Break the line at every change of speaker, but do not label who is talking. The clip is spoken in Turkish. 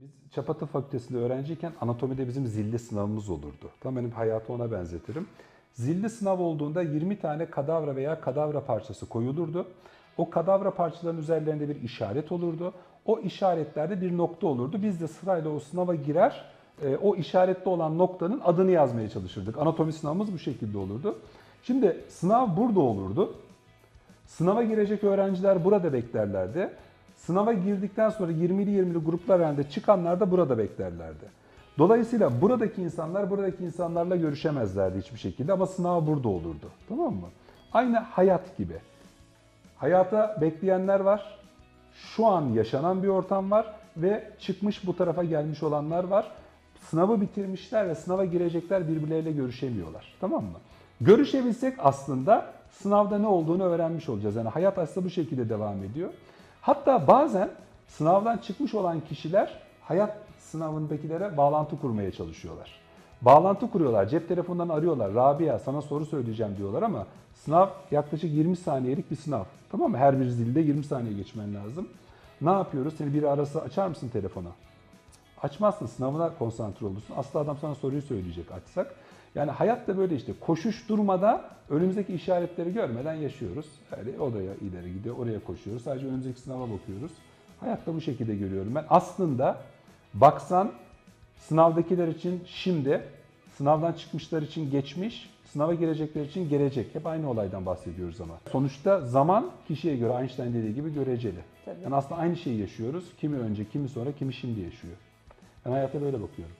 Biz Çapata Fakültesi'nde öğrenciyken anatomide bizim zilli sınavımız olurdu. Tam benim hayatı ona benzetirim. Zilli sınav olduğunda 20 tane kadavra veya kadavra parçası koyulurdu. O kadavra parçalarının üzerlerinde bir işaret olurdu. O işaretlerde bir nokta olurdu. Biz de sırayla o sınava girer, e, o işaretli olan noktanın adını yazmaya çalışırdık. Anatomi sınavımız bu şekilde olurdu. Şimdi sınav burada olurdu. Sınava girecek öğrenciler burada beklerlerdi. Sınava girdikten sonra 20'li 20'li gruplar halinde çıkanlar da burada beklerlerdi. Dolayısıyla buradaki insanlar buradaki insanlarla görüşemezlerdi hiçbir şekilde ama sınav burada olurdu. Tamam mı? Aynı hayat gibi. Hayata bekleyenler var. Şu an yaşanan bir ortam var ve çıkmış bu tarafa gelmiş olanlar var. Sınavı bitirmişler ve sınava girecekler birbirleriyle görüşemiyorlar. Tamam mı? Görüşebilsek aslında sınavda ne olduğunu öğrenmiş olacağız. Yani hayat aslında bu şekilde devam ediyor. Hatta bazen sınavdan çıkmış olan kişiler hayat sınavındakilere bağlantı kurmaya çalışıyorlar. Bağlantı kuruyorlar, cep telefonundan arıyorlar. Rabia sana soru söyleyeceğim diyorlar ama sınav yaklaşık 20 saniyelik bir sınav. Tamam mı? Her bir zilde 20 saniye geçmen lazım. Ne yapıyoruz? Seni biri arası açar mısın telefona? Açmazsın sınavına konsantre olursun. Aslı adam sana soruyu söyleyecek açsak. Yani hayat da böyle işte koşuş durmada önümüzdeki işaretleri görmeden yaşıyoruz. Yani odaya ileri gidiyor, oraya koşuyoruz. Sadece önümüzdeki sınava bakıyoruz. Hayat da bu şekilde görüyorum ben. Aslında baksan sınavdakiler için şimdi, sınavdan çıkmışlar için geçmiş, sınava girecekler için gelecek. Hep aynı olaydan bahsediyoruz ama. Sonuçta zaman kişiye göre Einstein dediği gibi göreceli.
Tabii.
Yani aslında aynı şeyi yaşıyoruz. Kimi önce, kimi sonra, kimi şimdi yaşıyor. Ben hayata böyle bakıyorum.